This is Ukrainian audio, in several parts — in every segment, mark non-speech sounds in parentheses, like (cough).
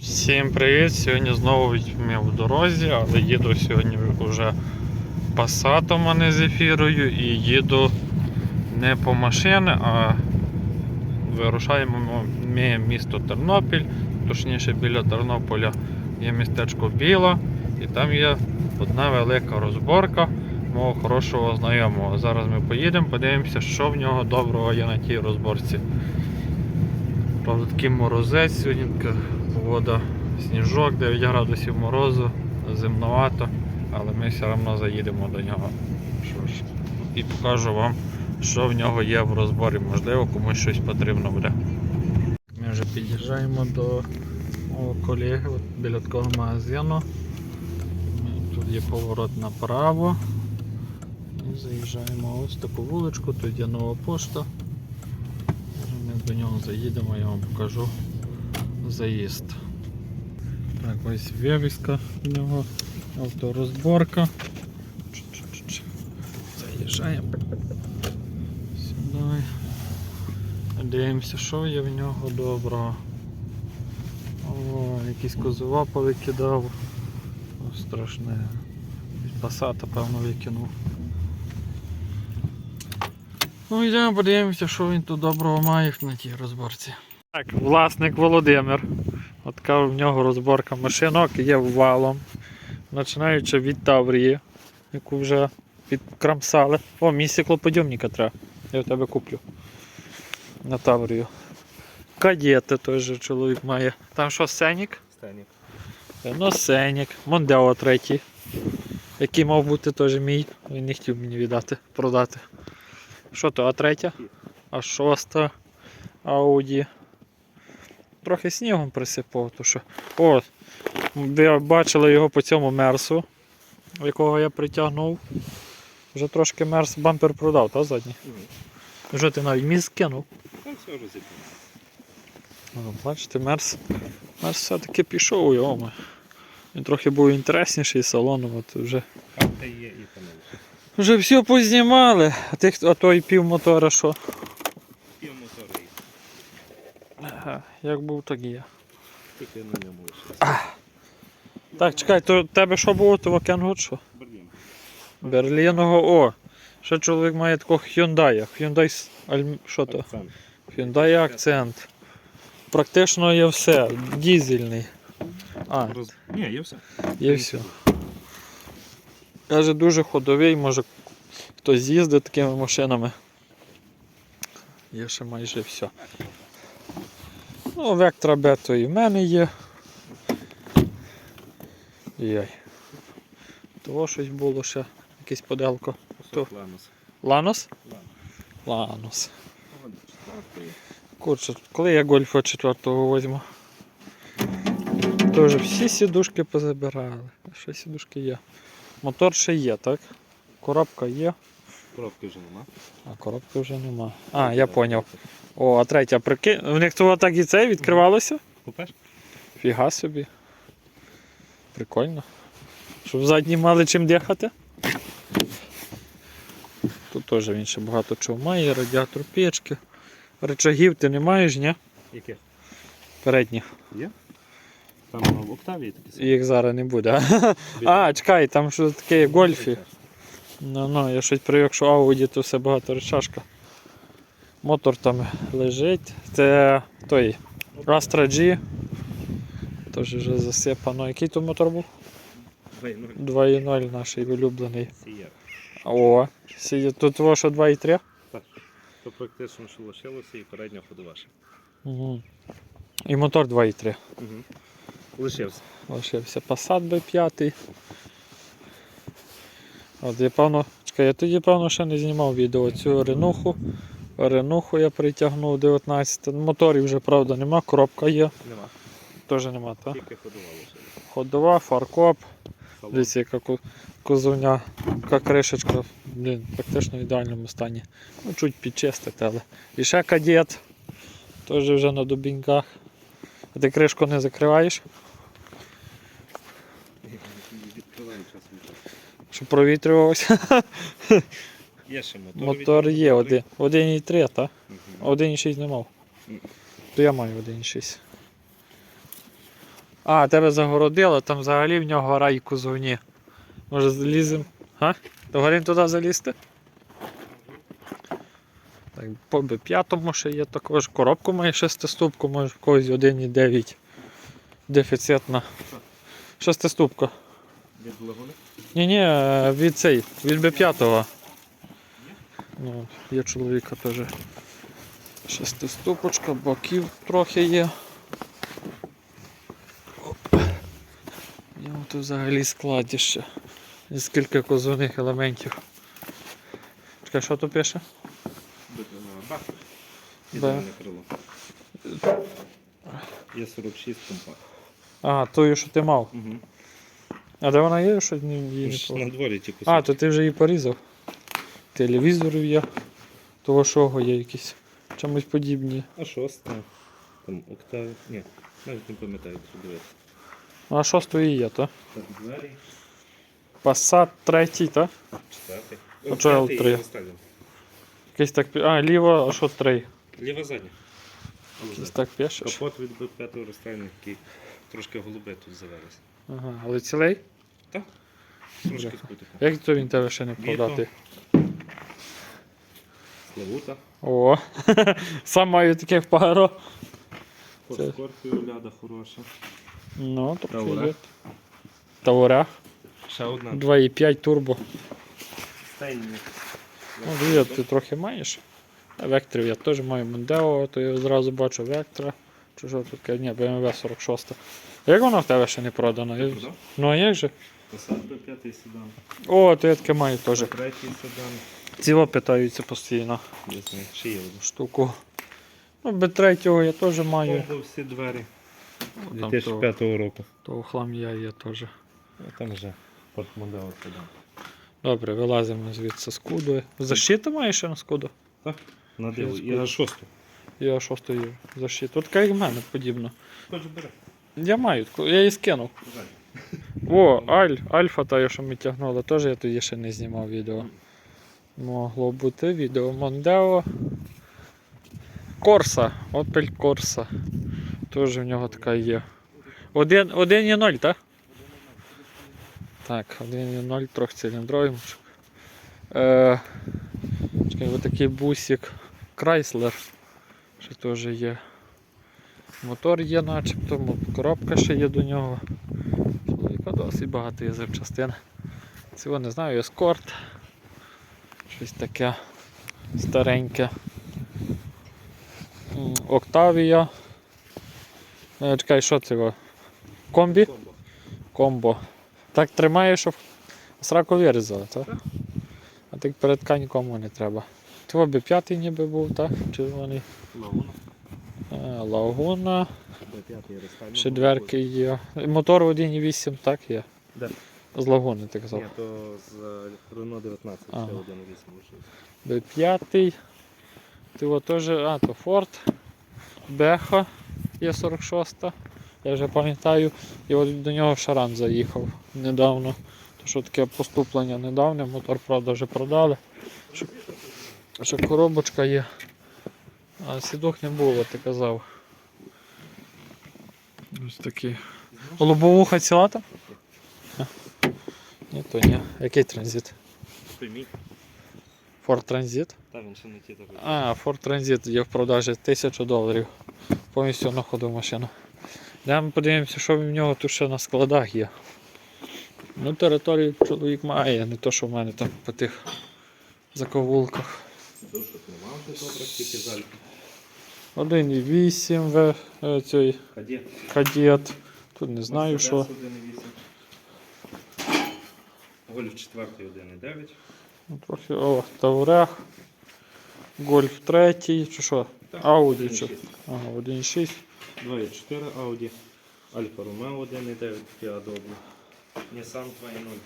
Всім привіт! Сьогодні знову ми в дорозі, але їду сьогодні вже пасатом, а не з ефірою, і їду не по машини, а вирушаємо ми місто Тернопіль, точніше біля Тернополя є містечко Біла, і там є одна велика розборка мого хорошого знайомого. Зараз ми поїдемо, подивимося, що в нього доброго є на тій розборці. Правда, такий морозець сьогодні, погода, сніжок, 9 градусів морозу, зимновато, але ми все одно заїдемо до нього. Що ж, і покажу вам, що в нього є в розборі. Можливо, комусь щось потрібно буде. Ми вже під'їжджаємо до колеги біля такого магазину. Тут є поворот направо. І заїжджаємо ось таку вуличку, тут є нова пошта. Ми до нього заїдемо, я вам покажу заїзд. Так, ось вивіска в нього, авторозборка. Заїжджаємо сюди. Дивимося, що є в нього доброго. О, якісь козова повикидав. О, страшне. Пасата, певно, викинув. Ну йдемо подивимося, що він тут доброго має на тій розборці. Так, власник Володимир. От така в нього розборка машинок є валом. Починаючи від Таврії, яку вже підкрамсали. О, мій стеклоподйомника треба. Я в тебе куплю. На Таврію. Кадети теж чоловік має. Там що, Сенік? Станік. Ну, Сенік. Мондео третій. Який мав бути теж мій. Він не хотів мені віддати, продати. Що то, а третя? А шоста Ауді. Трохи снігом присипав, то що. О, ви бачили його по цьому мерсу, якого я притягнув. Вже трошки мерс бампер продав, та задній? Вже ти навіть міст кинув. Там все розібрано. Ну, Бачите, мерс. Мерс все-таки пішов, йома. Він трохи був інтересніший салоном, от вже. Вже все познімали, а тих, а той пів мотора що? Ага, як був, так і є. Тільки на ньому лише. Так, чекай, то тебе що було, то що? Берлін. Берліного, о! Ще чоловік має такого Hyundai. Hyundai, що то? Hyundai акцент. Практично є все. Дізельний. А, Ні, є все. є все. Каже, дуже ходовий, може хтось їздить такими машинами. Є ще майже все. Ну, Вектора то і в мене є. Йой. Того щось було ще, якесь поделко. То. Ланос. Ланос? Ланос. Курче, коли я гольфа 4 візьму. Тоже всі сідушки позабирали. А Що сідушки є? Мотор ще є, так? Коробка є, Коробки вже нема. а коробки вже нема. А, я зрозумів. О, а третя прикинь. У них того так і це відкривалося? Купеш? Фіга собі. Прикольно. Щоб задні мали чим дихати. Тут теж він ще багато чого має, радіатор печки. Рычагів ти не маєш, ні? Яке? Передніх. Є? Там в Октавії такі. Їх зараз не буде. (laughs) А, чекай, там що таке гольфі. Ну, ну, я щось привик, що Audi то все багато речашка. Мотор там лежить. Це той Astra G. Теж вже засипано. Який то мотор був? 2.0. 2.0 наш улюблений. О, сидить тут що 2.3. То практично що лишилося і передня ходова ще. Угу. І мотор 2.3. Угу. Лишився. Лишився Passat B5. От я певно, чекай, я тоді певно ще не знімав відео цю ренуху. Ренуху я притягнув 19. Моторів вже правда нема, коробка є, Нема. теж нема, так? Тільки ходова лишилася. Ходова, фаркоп, дивіться, яка козуня, яка кришечка, блін, практично в ідеальному стані. Ну, чуть підчистити, але. І ще кадет, теж вже на дубінках. А ти кришку не закриваєш, Відкриваємо час. Щоб провітрювався. (laughs) Є ще мотор. Мотор є, один- 1,3, так? Мгм. 1,6 не мав. То я маю 1,6. А, тебе загородило, там взагалі в нього рай кузовні. Може залізем? А? Догорім туди залізти? Так, по Б5 ще є також. Коробку має шестиступку, може в когось 1,9 дефіцитна. Шестиступка. Від лагуни? Ні, ні, від цей, від Б5. Ну, є чоловіка теж. Шестиступочка, боків трохи є. І от взагалі складіще. І скільки козовних елементів. Чекай, що тут пише? Бак. І Б. крило. Є 46 компакт. А, тою, що ти мав. Угу. А де вона є, що ні, її не було? На дворі ті. А, то ти вже її порізав. Телевізорів є. Того шого є якісь. Чомусь подібні. А шоста. Там октав. Ні, навіть не пам'ятаю, що дивитися. Ну, а шостої є, то? Так, двері. Passat третій, так? Четвертий. А чого П'ятий три? і останній. Якийсь так. пі- А, ліво, а що три? Ліва задня. Якийсь так пишеш. Капот від Б5 розтайний, такий трошки голубе тут завелися. Ага, але цілий? Так? Трошки. Як то він тебе ще не продати? Славута. О, (laughs) сам маю таких пару. Це- Скорпіо ляда хороша. Ну, трохи Таура. є. Таура. Ще одна. 2,5 турбо. Стейні. Ну, дві ти трохи маєш. Векторів я теж маю Мондео, то я зразу бачу вектора. Чи що тут? Ні, BMW 46. Як воно в тебе ще не продано? Я-? Ну а як же? Посад Б5 седан. О, то я таке маю теж. Третій седан. Ціло питаються постійно не, ще є одна. штуку. Ну, Б3 я теж маю. Комбо всі двері. Там 2005 року. Того хлам'я є теж. А Там вже портмодело седан. Добре, вилазимо звідси з куду. Защита маєш ще на скуду? На диву. І на шосту. Я шостою защиту. От така як в мене подібно. Хоч бери. Я маю, я її скинув. О, Аль, Альфа та, що ми тягнули, теж я тоді ще не знімав відео. Могло бути відео Мондео. Корса, Opel Corsa. Теж в нього така є. 1,0, так? Так, 1,0 трьохциліндровий. Е, чекай, ось такий бусик Chrysler. Ще теж є. Мотор є начебто, коробка ще є до нього. Чоловіка досить багато є запчастин. Цього не знаю, ескорт. Щось таке стареньке. Октавія. Е, Чекай, що це? Комбі? Комбо. Комбо. Так тримає, щоб сраку вирізали, так? А так передка нікому не треба. Того би п'ятий ніби був, так? Червоний. Лагуна. Е, Лагуна. Б5. Ще дверки є. Мотор 1.8, так є. Де? З лагуни, так Ні, то з Renault 19, ще 1.8 лишився. Б5. Ти от теж, а, то Ford. Беха є 46. Я вже пам'ятаю. І от до нього Шаран заїхав недавно. То що таке поступлення недавнє, мотор, правда, вже продали. Ще коробочка є. А сідок не було, ти казав. Ось такий. Лобовуха ціла там? Ні, то ні. Який транзит? Прийміть. Ford Transit? Та він ще не ті такий. А, Ford Transit є в продажі 1000 доларів. Повністю на ходу машина. Йдемо подивимося, що в нього тут ще на складах є. Ну, територію чоловік має, не то, що в мене там по тих заковулках. Душок нема вже добре, тільки жаль. 1,8 в цей Кадет. кадет. Тут не знаю що. 1.8. Гольф 4 1.9. Ну, Трохи, о, Таврех. Гольф 3 чи що? Так, Ауді чи? 1.6. Ага, 1,6. 2.4 Audi. Альфа Ромео 1.9 Fiat Doblo. Nissan 2.0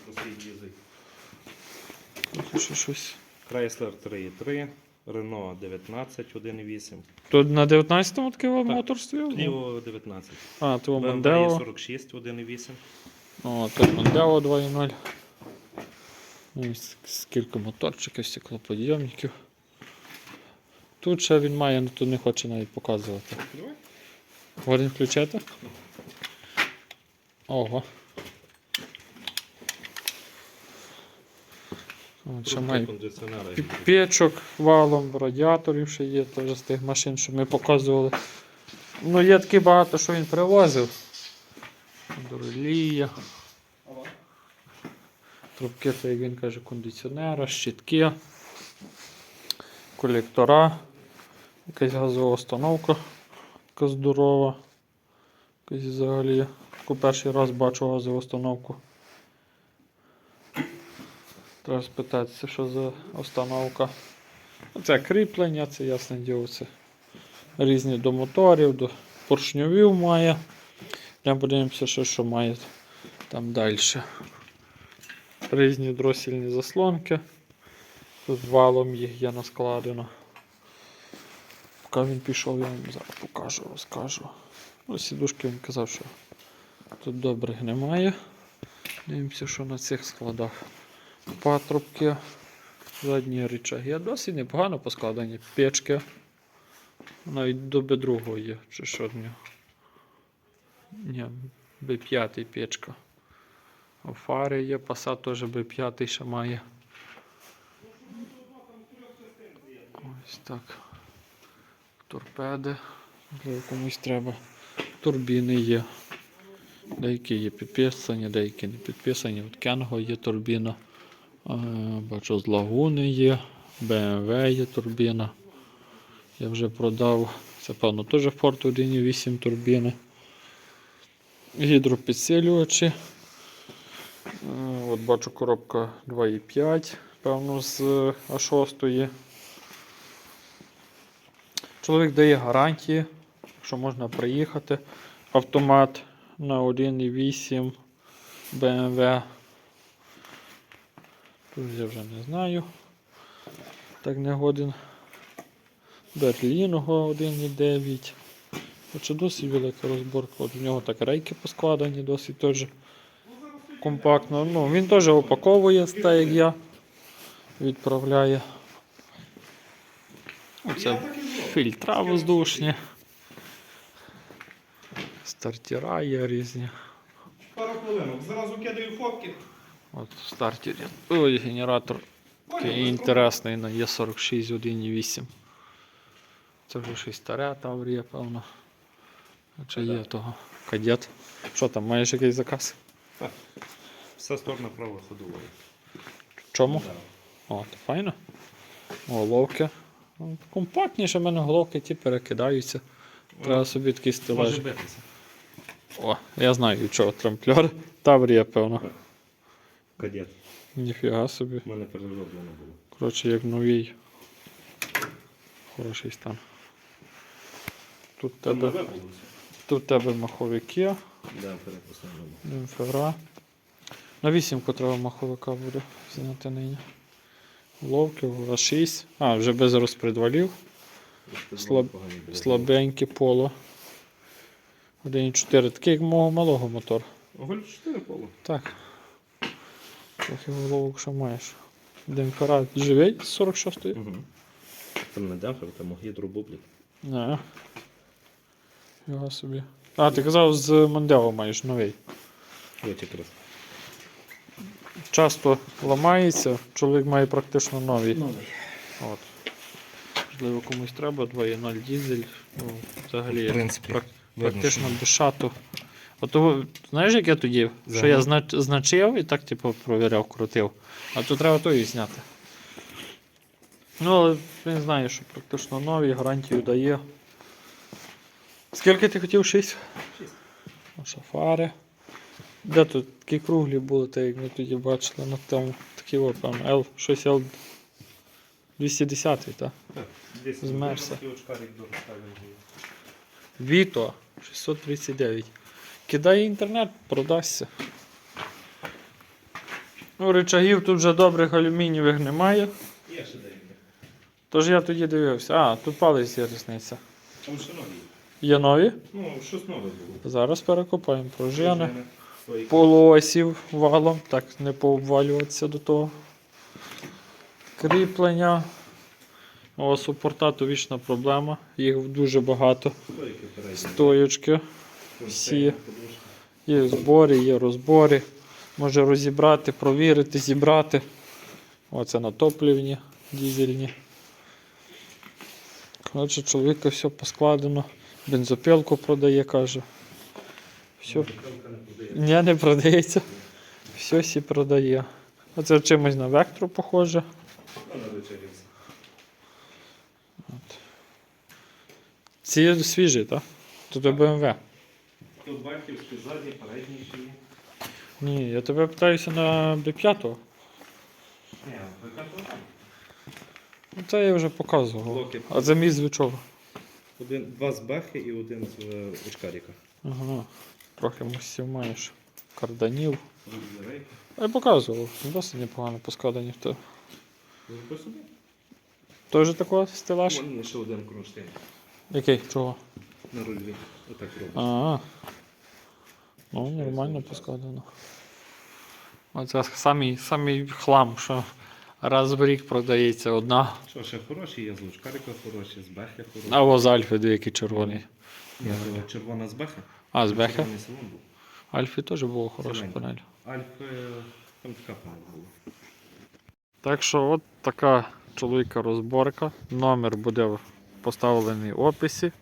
простий дізель. Тут ще щось. Chrysler 3.3. Renault 19 1.8. Тут на 19-му такий мотор стояв? Clio 19. А, то BMW Мондео. 46 1.8. О, тут Мондео 2.0. Ну, і с- Скільки моторчиків, стеклоподйомників. Тут ще він має, але тут не хоче навіть показувати. Давай. Годин включати? Ого. От, ще має печок валом, радіаторів ще є теж з тих машин, що ми показували. Ну, є таки багато, що він привозив. Доролія. Трубки, це, як він каже, кондиціонера, щитки, колектора, якась газова установка, така здорова. Якась взагалі. Перший раз бачу газову установку. Треба спитатися, що за установка. Це кріплення, це ясне діло, це різні до моторів, до поршньовів має. Прямо подивимося, що, що має там далі. Різні дросільні заслонки. Тут валом їх є наскладено. Поки він пішов, я вам зараз покажу, розкажу. Ну, сідушки він казав, що тут добрих немає. Дивимося, що на цих складах. Патрубки, задні рычаги. Досить непогано поскладені. Печки. Навіть до B2 є, чи що в нього. Ні, B5 печка. Фари є, Passat теж B5 ще має. Ось так. Торпеди. Можливо, комусь треба. Турбіни є. Деякі є підписані, деякі не підписані. От Кенго є турбіна. Е, Бачу, з лагуни є, BMW є турбіна. Я вже продав. Це, певно, теж Ford 1.8 турбіни. Гідропідсилювачі. Е, От бачу коробка 2.5, певно, з А6. Чоловік дає гарантії, що можна приїхати. Автомат на 1.8 BMW. Тут я вже не знаю. Так не годен. Берліного 1.9. Хоча досить велика розборка. От в нього так рейки поскладені, досить теж компактно. Ну, він теж упаковує, так як я. Відправляє. Оце фільтра воздушні. Стартера є різні. Пару хвилинок. Зразу кидаю фотки. От в стартері. Ой, генератор такий інтересний на Е46 1.8. Це вже щось старе Таврія, певно. Чи є того кадет? Що там, маєш якийсь заказ? Вся сторона права ходова. Чому? Да. О, то файно. Головки. Ну, Компактніше в мене головки ті перекидаються. Треба собі такий Може О, я знаю від чого трамплер. Таврія, певно. Кадет. Ніфіга собі. У мене перероблено було. Коротше, як новий. Хороший стан. Тут Там тебе, нове було все? тут тебе маховики, Да, переписано. демпфера. На вісімку треба маховика буде зняти нині. Ловки, а 6. А, вже без розпредвалів. Слаб- Слабеньке поло. 1,4. Такий як мого малого мотор. Голь 4 поло. Так. Трохи головок що маєш. Демпфера живий з 46-ї? Угу. Там не демпфер, там гідробублік. Не. Його собі. А, ти казав, з Мондео маєш новий. Ось якраз. Часто ламається, чоловік має практично новий. Новий. От. Можливо, комусь треба 2.0 дізель. Ну, взагалі, В принципі, прак- видно, практично що- без шату. От знаєш, як я тоді? Що я зна- значив і так, типу, провіряв, крутив. А то треба тої зняти. Ну, але він знає, що практично нові, гарантію дає. Скільки ти хотів? 6? Шість. Шафари. Де тут такі круглі були, так як ми тоді бачили на тому. Такі от, певно, L, щось L 210, так? Так, Змерся. Віто 639. Кидає інтернет, продасться. Ну, речагів тут вже добрих алюмінієвих немає. Є ще деякі. Тож я тоді дивився. А, тут палець є різниця. Там ще нові. Є нові. Ну, щось нове було. Зараз перекопаємо пружини. Свої. Полуосів валом, так не пообвалюватися до того. Кріплення. О, супорта то вічна проблема. Їх дуже багато. Стойки. Ось всі. Є збори, є розбори. Може розібрати, провірити, зібрати. Оце на топливні, дізельні. Коротше, чоловіка все поскладено. Бензопилку продає, каже. Все. Ні, не продається. Все сі продає. Оце чимось на вектору похоже. Вона вечерівся. Ці свіжі, так? Тут BMW. Тут бахівські ззаді, передні ще є. Ні, я тебе питаюся на B5. Ні, викатував. Ну, Це я вже показував. Блоки. А замість від чого? Один, два з бахи і один з е, очкаріка. Ага. Трохи мусів маєш. Карданів. Рейки. Я показував. Досить непогано поскладені в те. Зроби собі. Той же такого стелаж? Вон є ще один кронштейн Який? Чого? На рульві. Отак робить. А. Ну, нормально поскладено. Оце самий, самий хлам, що раз в рік продається одна. Що, ще хороші є з очкаріка хороші, з бехи хороші. А о, з Альфи деякий червоний. Ні, то червона з бехи. А, з Бехи? Червоний салон був. Альфі теж було хороша Зеленький. панель. Альфи, там така панель була. Так що от така чоловіка розборка. Номер буде поставлений в описі.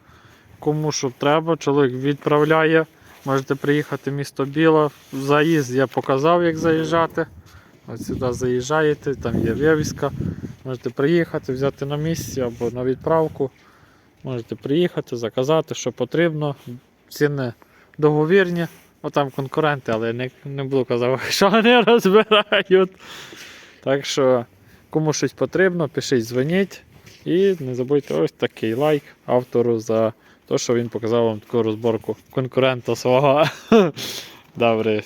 Кому що треба, чоловік відправляє. Можете приїхати в місто Біла. Заїзд я показав, як заїжджати. От сюди заїжджаєте, там є вивіска. Можете приїхати, взяти на місці або на відправку. Можете приїхати, заказати, що потрібно. Ціни договірні. Отам конкуренти, але не, не буду казати, (laughs) що вони розбирають. Так що, кому щось потрібно, пишіть, дзвоніть. І не забудьте ось такий лайк автору за те, що він показав вам таку розборку конкурента свого. (laughs) Добре,